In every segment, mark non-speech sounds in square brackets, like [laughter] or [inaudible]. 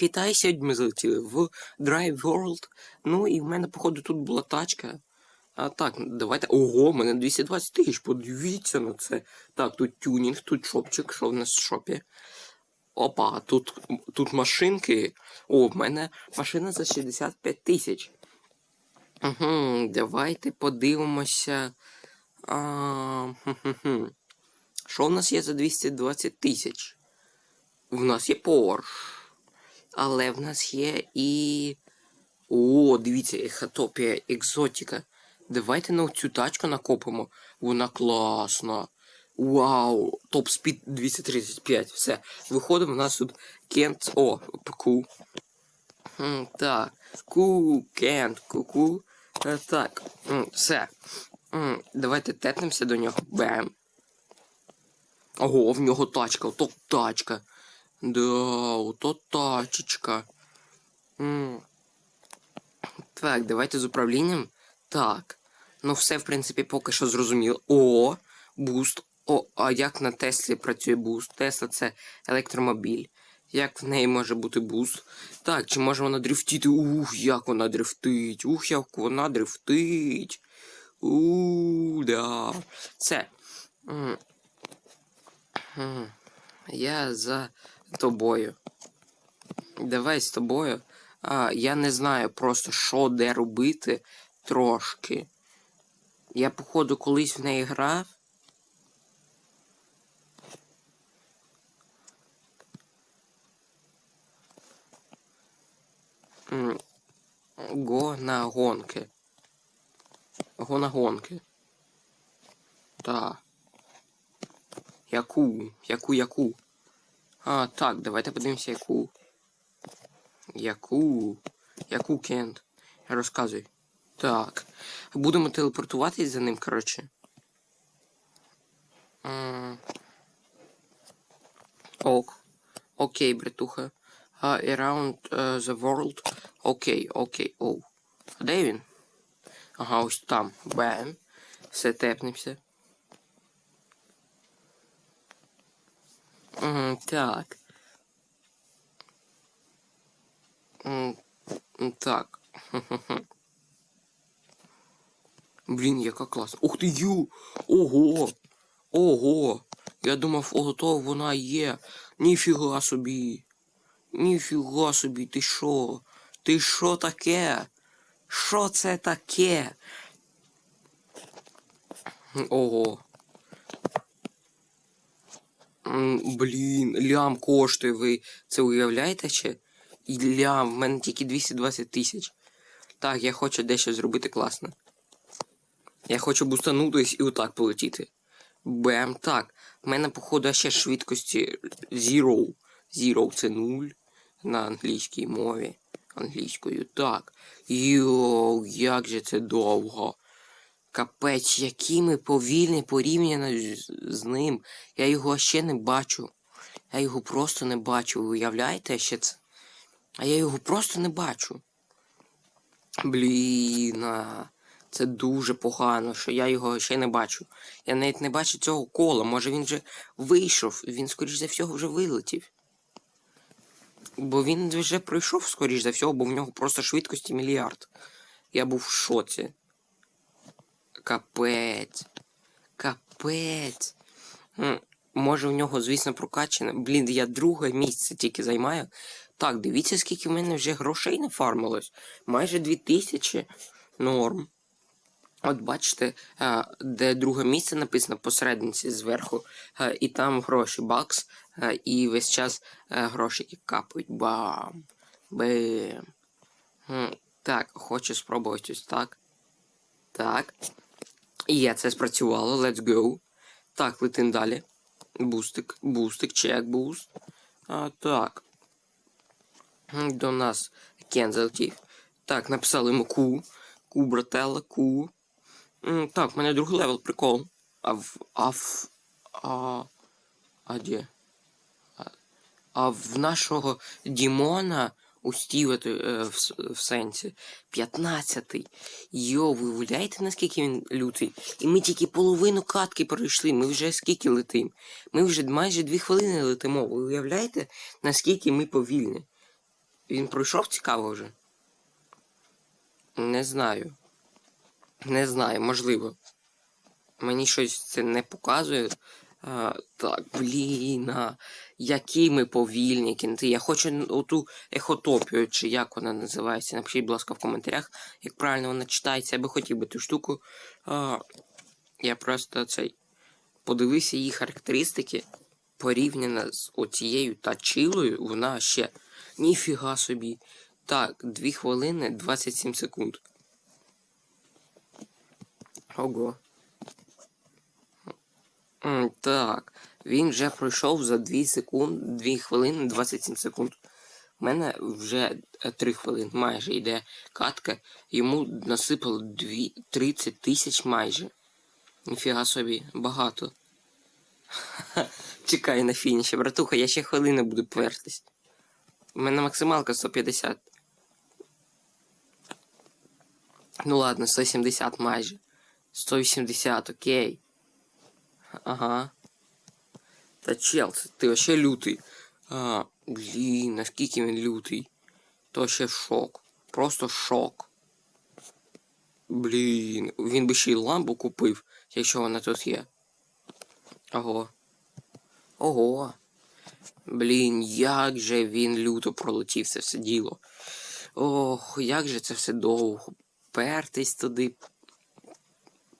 Китай сьогодні ми залетіли в Drive World. Ну і в мене, походу, тут була тачка. А так, давайте. Ого, в мене 220 тисяч. Подивіться на це. Так, тут тюнінг, тут шопчик, що в нас в шопі. Опа, тут, тут машинки. О, в мене машина за 65 тисяч. Угу, давайте подивимося. А. Що в нас є за 220 тисяч? В нас є Porsche. Але в нас є і. О, дивіться, ехотопія, екзотика. Давайте на цю тачку накопимо. Вона класна. Вау! Топ спід 235. Все. Виходимо, в нас тут Кент. О, ку. Так. Ку, Кент, ку-ку. Е, Так. Все. Давайте тепнемося до нього. Бем. Ого, в нього тачка, ото тачка. Да, ото тачечка. М. Так, давайте з управлінням. Так. Ну, все, в принципі, поки що зрозуміло. О, буст. О, а як на Теслі працює буст? Тесла це електромобіль. Як в неї може бути буст? Так, чи може вона дрифтіти? Ух, як вона дрифтить. Ух, як вона дрифтить. У, да. Все. М. М. Я за тобою. Давай з тобою. А, я не знаю просто, що де робити трошки. Я, походу, колись в неї грав. Го на гонки. Го на гонки. Так. Яку? Яку, яку? А, так, давайте подивимося, яку. Яку? Яку Кент? Розказуй. Так. Будемо телепортуватись за ним, коротше. Ок. Окей, братуха. Uh, around uh, the world. Окей, окей, оу. А де він? Ага, ось там. Бем. Все тепнемося. М, Так. М, [laughs] Так. Блін, яка класна. Ух ти ю! Ого! Ого! Я думав, ото вона є. Ніфіга собі. Ніфіга собі, ти що? Ти що таке? Що це таке? Ого. Блін, лям коштує, ви це уявляєте ще? І лям, в мене тільки 220 тисяч. Так, я хочу дещо зробити класно. Я хочу бустанутись і отак полетіти. Бем, так. В мене, походу, ще швидкості Zero. Zero це 0 на англійській мові. Англійською, так. Йоу, як же це довго. Капець, які ми повільні порівняно з ним. Я його ще не бачу. Я його просто не бачу. Ви уявляєте ще це? А я його просто не бачу. Блін, це дуже погано, що я його ще не бачу. Я навіть не бачу цього кола. Може він вже вийшов, він, скоріш за всього, вже вилетів. Бо він вже пройшов, скоріш за всього, бо в нього просто швидкості мільярд. Я був в шоці. Капець. Капець. Може в нього, звісно, прокачане. Блін, я друге місце тільки займаю. Так, дивіться, скільки в мене вже грошей нафармилось. Майже 2000 норм. От бачите, е, де друге місце написано посередниці зверху, е, і там гроші бакс, е, і весь час е, грошики капають. Бам! Бем. М, Так, хочу спробувати ось так. Так. І я це спрацювало. Let's go. Так, летим далі. Бустик, бустик, чек, буст. А, так. До нас Кен залетів. Так, написали йому Ку. Ку, брателла, Ку. Так, в мене другий левел, прикол. А в. А. А. Де? А в нашого Дімона у Стіва е, в, в сенсі 15-й. Йо, ви уявляєте, наскільки він лютий? І ми тільки половину катки пройшли. Ми вже скільки летим? Ми вже майже дві хвилини летимо. Ви уявляєте, наскільки ми повільні? Він пройшов цікаво вже? Не знаю. Не знаю, можливо. Мені щось це не показує. А, так, блін, а, які ми повільні кінти. Я хочу оту ехотопію, чи як вона називається. Напишіть, будь ласка, в коментарях, як правильно вона читається. Я би хотів би ту штуку. А, я просто цей подивився її характеристики порівняно з оцією тачилою, вона ще ніфіга собі. Так, 2 хвилини 27 секунд. Ого. Так, він вже пройшов за 2 секунд, 2 хвилини 27 секунд. У мене вже 3 хвилини майже йде катка. Йому насипало 2, 30 тисяч майже. Ніфіга собі, багато. [laughs] Чекай на фініші, братуха, я ще хвилини буду пертись. У мене максималка 150. Ну ладно, 170 майже. 180, окей. Ага. Та чел, ти вообще лютий. А, блін, наскільки він лютий. То ще шок. Просто шок. Блін, він би ще й ламбу купив, якщо вона тут є. Ого. Ого. Блін, як же він люто пролетів це все діло. Ох, як же це все довго. Пертись туди.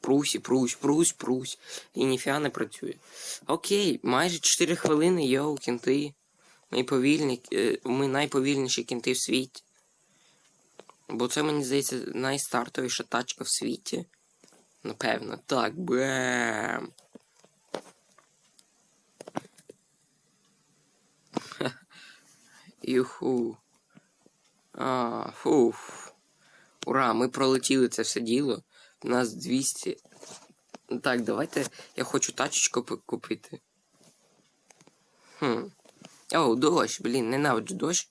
Прусь, і прусь, прусь, прусь. І ніфіга не працює. Окей, майже 4 хвилини, йоу, кінти. Ми повільні, е, ми найповільніші кінти в світі. Бо це, мені здається, найстартовіша тачка в світі. Напевно. Так, бем. [laughs] Юху. А, фуф. Ура, ми пролетіли це все діло. Нас 200. Так, давайте я хочу тачечку купити. Хм. О, дощ, блін, ненавиджу дощ,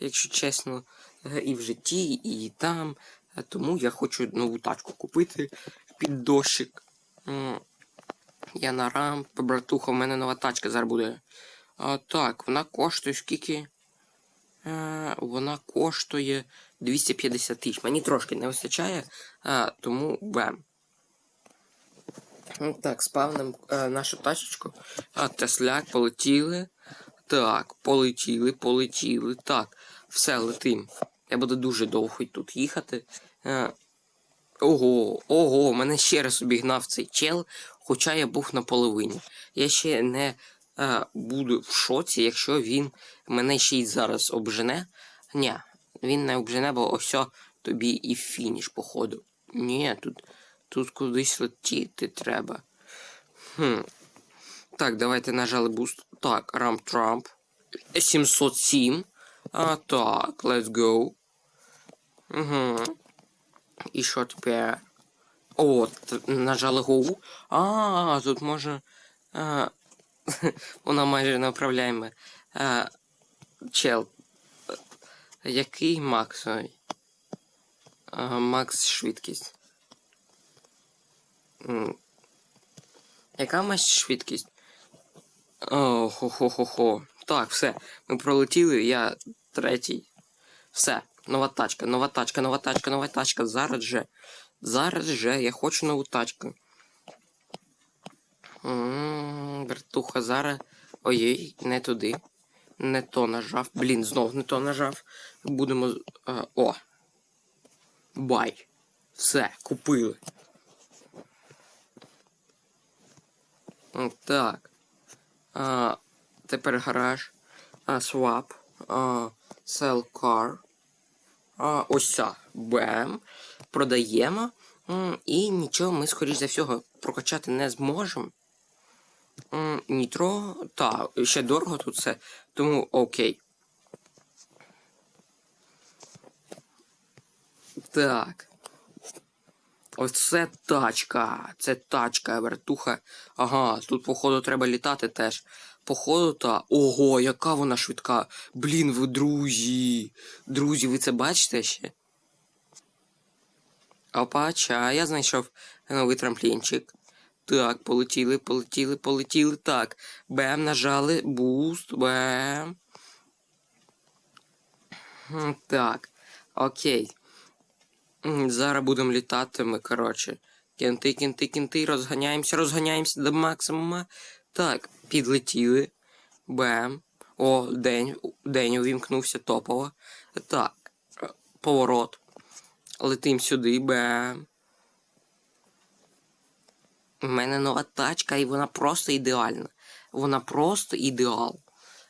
якщо чесно. Е, І в житті, і там. Е, Тому я хочу нову тачку купити під дощик. Я на рамп, братуха, у мене нова тачка зараз буде. А, так, вона коштує скільки? Е, вона коштує 250 тисяч. Мені трошки не вистачає, а, тому бем. Ну, так, спавним е, нашу тачечку. А, Тесляк, полетіли. Так, полетіли, полетіли. Так, все, летим. Я буду дуже довго тут їхати. Е, ого, ого, мене ще раз обігнав цей чел, хоча я був на половині. Я ще не е, буду в шоці, якщо він мене ще й зараз обжене. Ні, він не обжене, ось тобі і фініш, походу. Ні, тут, тут кудись летіти треба. Хм. Так, давайте нажали буст. Так, Рамп Трамп. 707. А, так, let's go. Угу. І що тепер? О, нажали Go. А, тут може. А, [laughs] вона майже неуправляєма. А, чел. Який максовий? А, Макс швидкість. Яка макс швидкість? О, хо-хо-хо-хо. Так, все. Ми пролетіли, я третій. Все. Нова тачка, нова тачка, нова тачка, нова тачка. Зараз же. Зараз же я хочу нову тачку. М, Братуха, зараз. Ой-ой, не туди. Не то нажав. Блін, знов не то нажав. Будемо. а, о. Бай. Все, купили. Так. А, тепер гараж. А, swap. А, sell car. А, ось ця. Бем. Продаємо. І нічого ми, скоріш за всього, прокачати не зможемо. Нітро. Та, ще дорого тут все. Тому окей. Так. Ось це тачка. Це тачка, вертуха. Ага, тут, походу, треба літати теж. Походу, та. Ого, яка вона швидка. Блін, ви друзі. Друзі, ви це бачите ще? Опача, я знайшов новий трамплінчик. Так, полетіли, полетіли, полетіли. Так. Бем, нажали. Буст, бем. Так, окей. Зараз будемо літати ми, коротше. Кінти, кінти, кінти, розганяємося, розганяємося до максимума. Так, підлетіли. Бем. О, день, день увімкнувся топово. Так, поворот. Летим сюди, бем. У мене нова тачка, і вона просто ідеальна. Вона просто ідеал.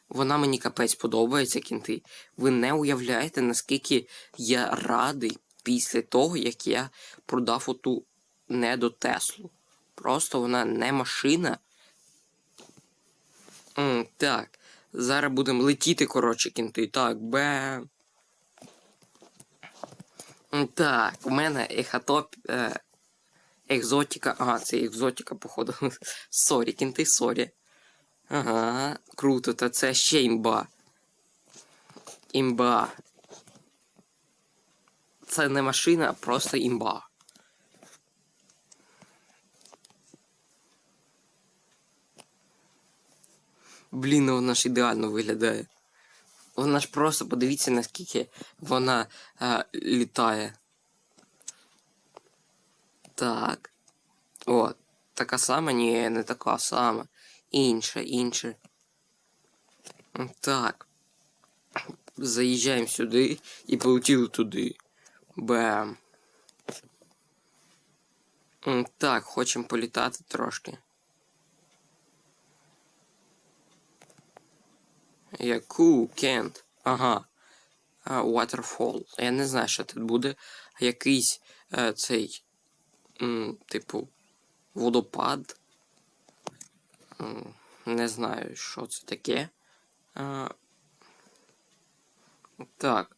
Вона мені капець подобається, кінти. Ви не уявляєте, наскільки я радий після того, як я продав оту недо Теслу. Просто вона не машина. М, так, зараз будемо летіти, коротше, кінти. Так, бем. М, Так, у мене ехатоп. Е, екзотика. Ага, це екзотика, походу. [laughs] Сорі, кінти, сорі. Ага, круто, та це ще імба. Імба. Це не машина, а просто імба. Блін, ну вона ж ідеально виглядає. Вона ж просто подивіться, наскільки вона е, літає. Так. О, така сама? Ні, не така сама. Інша, інша. Так. Заїжджаємо сюди і полетіли туди. Бем. Так, хочемо політати трошки. Яку Кент? Ага. Waterfall. Я не знаю, що тут буде. Якийсь е, цей. м, типу. Водопад. Не знаю, що це таке. А, так.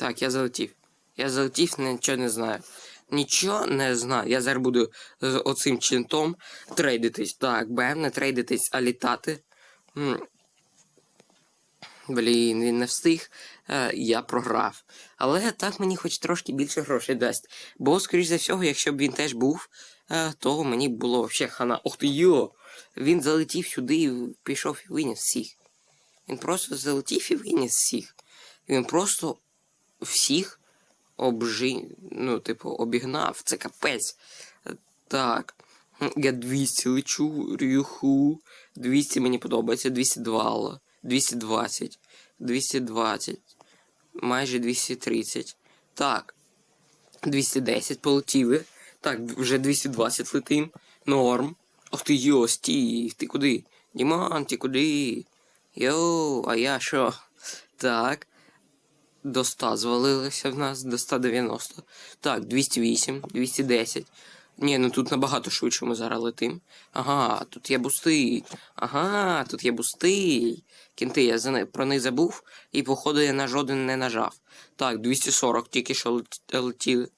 Так, я залетів. Я залетів, нічого не знаю. Нічого не знаю. Я зараз буду з оцим чинтом трейдитись. Так, БМ не трейдитись, а літати. М. Блін, він не встиг, е, я програв. Але так мені хоч трошки більше грошей дасть. Бо, скоріш за всього, якщо б він теж був, е, то мені б було взагалі хана. Ох ти йо! Він залетів сюди і пішов і виніс всіх. Він просто залетів і виніс всіх. Він просто всіх обжи... ну, типу, обігнав. Це капець. Так. Я 200 лечу, рюху. 200 мені подобається, 202 алло. 220, 220, майже 230. Так. 210 полетіли. Так, вже 220 летим. Норм. Ох ти йо, стій, ти куди? Діман, ти куди? Йоу, а я що? Так. До 100 звалилося в нас, до 190. Так, 208, 210. Ні, ну тут набагато швидше ми зараз летим. Ага, тут є бусти. Ага, тут є бусти. Кінти, я за не, про них забув, і походу я на жоден не нажав. Так, 240 тільки що летіли.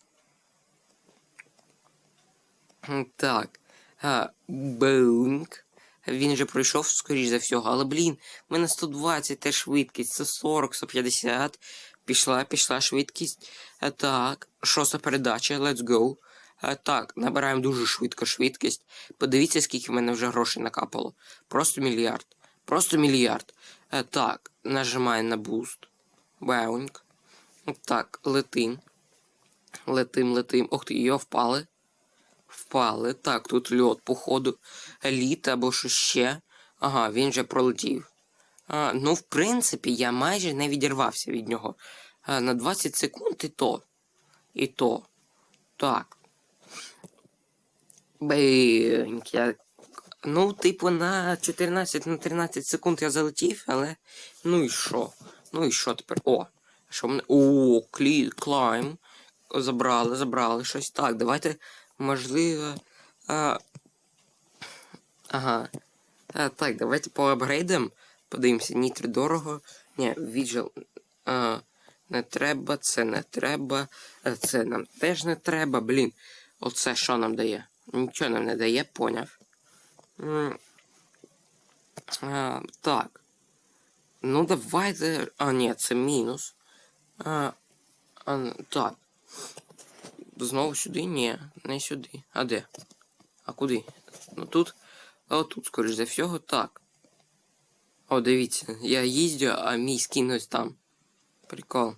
Так. А, Бунк. Він же пройшов, скоріш за всього, але блін, в мене 120 теж швидкість, 140, 150. Пішла, пішла швидкість. А, так, шоста передача, let's go. Так, набираємо дуже швидко швидкість. Подивіться, скільки в мене вже грошей накапало. Просто мільярд. Просто мільярд. Так, нажимаємо на буст. Баунк. Так, летим. Летим, летим. Ох ти, йо, впали. Впали. Так, тут льот, походу. Літ або що ще. Ага, він вже пролетів. Ну, в принципі, я майже не відірвався від нього. На 20 секунд і то. І то. Так. Бинк, я... Ну, типу, на 14 на 13 секунд я залетів, але. Ну і що? Ну і що тепер? О! Що мене. О, клі... клайм. Забрали, забрали щось. Так, давайте, можливо. А... Ага. А, так, давайте по апгрейдам. Подивимося, нітри дорого. Ні, віджил. А, не треба, це не треба. Це нам теж не треба. Блін. Оце що нам дає? Нічого нам не дає, поняв. А, так. Ну, давайте. А, ні, це мінус. А, а, так. Знову сюди? Ні, не сюди. А де? А куди? Ну тут. А тут, скоріш за всього, так. О, дивіться, я їздю, а мій скін ось там. Прикол.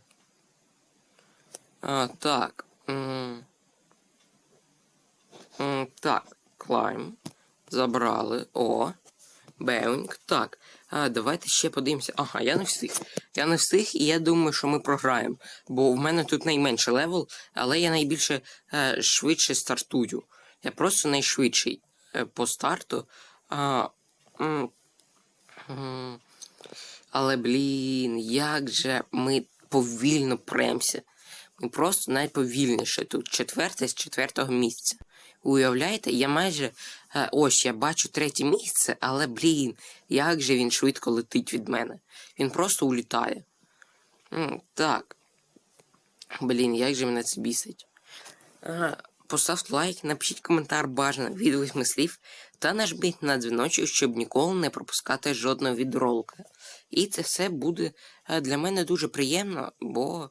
А, так. М. М, так, climb. Забрали. О. Беунг. Так. А, давайте ще подивимося. Ага, я не встиг. Я не встиг, і я думаю, що ми програємо. Бо в мене тут найменший левел, але я найбільше е, швидше стартую. Я просто найшвидший е, по старту. А, але, блін, як же ми повільно премся. Ми просто найповільніше тут. Четверте з четвертого місця. Уявляєте, я майже. е, ось я бачу третє місце, але, блін, як же він швидко летить від мене. Він просто улітає. Так. Блін, як же мене це бісить. Поставте лайк, напишіть коментар бажано від восьми слів та нажміть на дзвіночок, щоб ніколи не пропускати жодного відролика. І це все буде е, для мене дуже приємно, бо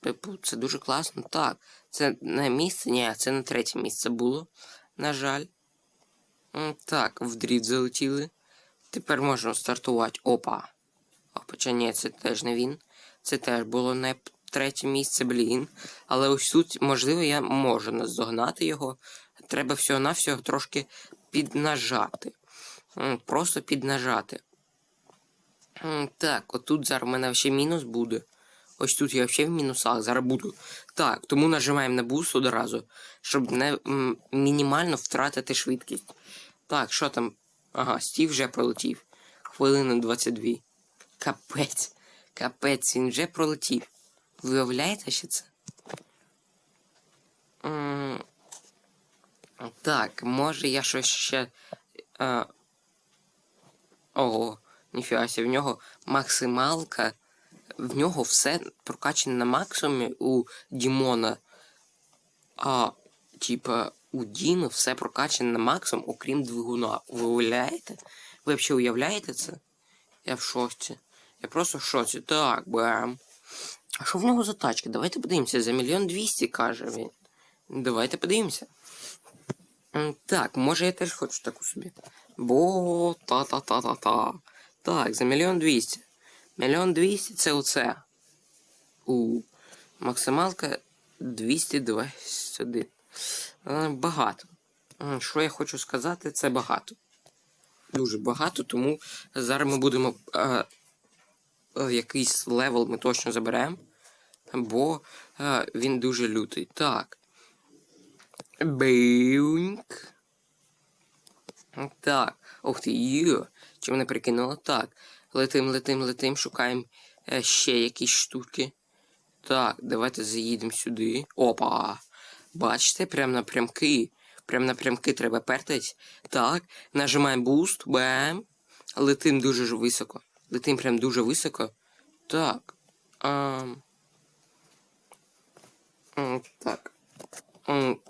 типу, це дуже класно. Так, це не місце, ні, це не третє місце було, на жаль. Так, в дріт залетіли. Тепер можна стартувати. Опа. Опа, чи ні, це теж не він. Це теж було не третє місце, блін. Але ось тут, можливо, я можу наздогнати його. Треба всього-навсього трошки піднажати. Просто піднажати. Так, отут зараз в мене ще мінус буде. Ось тут я ще в мінусах, зараз буду. Так, тому нажимаємо на буст одразу, щоб не мінімально втратити швидкість. Так, що там? Ага, стів вже пролетів. Хвилина 22. Капець. Капець, він вже пролетів. Виявляєте, що це? М, Так, може я щось ще. А... Ого, ніфіга ся, в нього максималка. В нього все прокачане на максимумі у Дімона. А, типа, у Діми все прокачане на максимум, окрім двигуна. Ви уявляєте? Ви взагалі уявляєте це? Я в шоці. Я просто в шоці. Так, бам. А що в нього за тачки? Давайте подивимося. За мільйон двісті, каже він. Давайте подивимося. Так, може я теж хочу таку собі. Бо та-та-та-та-та. Так, за мільйон двісті. Мільйон двісті це оце. У максималка 221. Е, Багато. Що я хочу сказати, це багато. Дуже багато, тому зараз ми будемо. Е, якийсь левел ми точно заберемо. Бо е, він дуже лютий. Так. Беюньк. Так. Ух ти, йо. Чи мене прикинуло? Так. Летим, летим, летим, шукаємо е, ще якісь штуки. Так, давайте заїдемо сюди. Опа! Бачите, прям напрямки. Прям напрямки треба пертись. Так, нажимаємо буст, бам. Летим дуже ж високо. Летим прям дуже високо. Так. М, Так.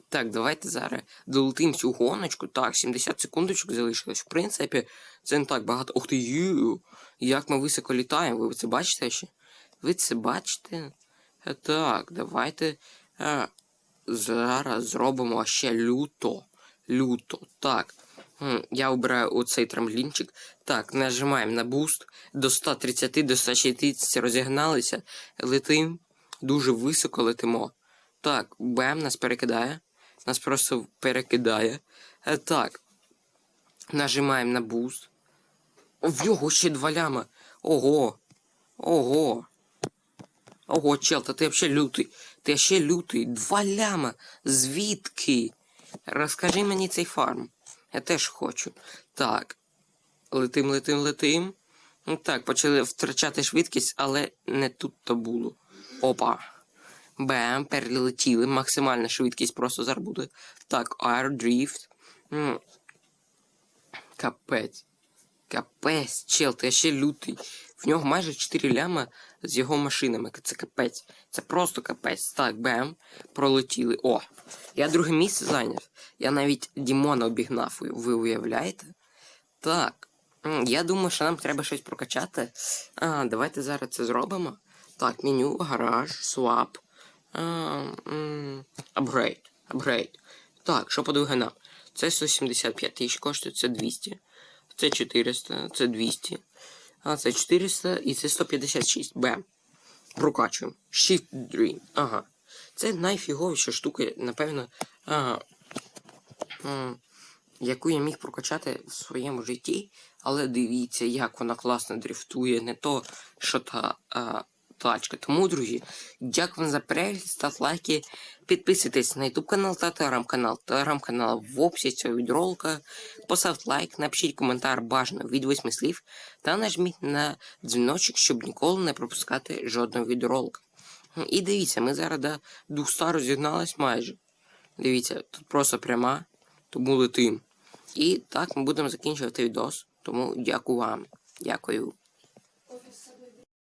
Так, давайте зараз долетим цю гоночку. Так, 70 секундочок залишилось. В принципі, це не так багато. Ух ти, ю! Як ми високо літаємо, ви це бачите ще? Ви це бачите? Е, Так, давайте е, зараз зробимо ще люто. Люто. Так. Я обираю оцей трамплінчик. Так, нажимаємо на буст. До 130, до 160 розігналися. Летим. Дуже високо летимо. Так, БМ нас перекидає. Нас просто перекидає. Е, Так. Нажимаємо на буст. В нього ще два ляма. Ого. Ого. Ого, чел, та ти взагалі лютий. Ти ще лютий. Два ляма. Звідки? Розкажи мені цей фарм. Я теж хочу. Так. Летим, летим, летим. Ну Так, почали втрачати швидкість, але не тут то було. Опа. Бем, перелетіли. Максимальна швидкість просто зараз буде. Так, Air Drift. Капець. Капець, чел, ти ще лютий. В нього майже 4 ляма з його машинами. Це капець. Це просто капець. Так, бем. Пролетіли. О! Я друге місце зайняв. Я навіть Дімона обігнав. Ви уявляєте? Так. Я думаю, що нам треба щось прокачати. А, давайте зараз це зробимо. Так, меню, гараж, свап. Апгрейд. Апгрейд. Так, що по двигунам? Це 175 тисяч коштує, це 200. Це 400, це 200. А, це 400 і це 156. Бем. Прокачуємо. Shift Dream. Ага. Це найфіговіша штука, напевно, ага, яку я міг прокачати в своєму житті. Але дивіться, як вона класно дрифтує, не то, що та а, тачка. Тому, друзі, дякую вам за перегляд, ставте лайки, підписуйтесь на YouTube канал та телеграм-канал. Телеграм-канал в описі цього відролика. Поставте лайк, напишіть коментар бажано від 8 слів та нажміть на дзвіночок, щоб ніколи не пропускати жодного відеоролика. М, І дивіться, ми зараз до 200 розігнались майже. Дивіться, тут просто пряма, тому летим. І так ми будемо закінчувати відос. Тому дякую вам. Дякую.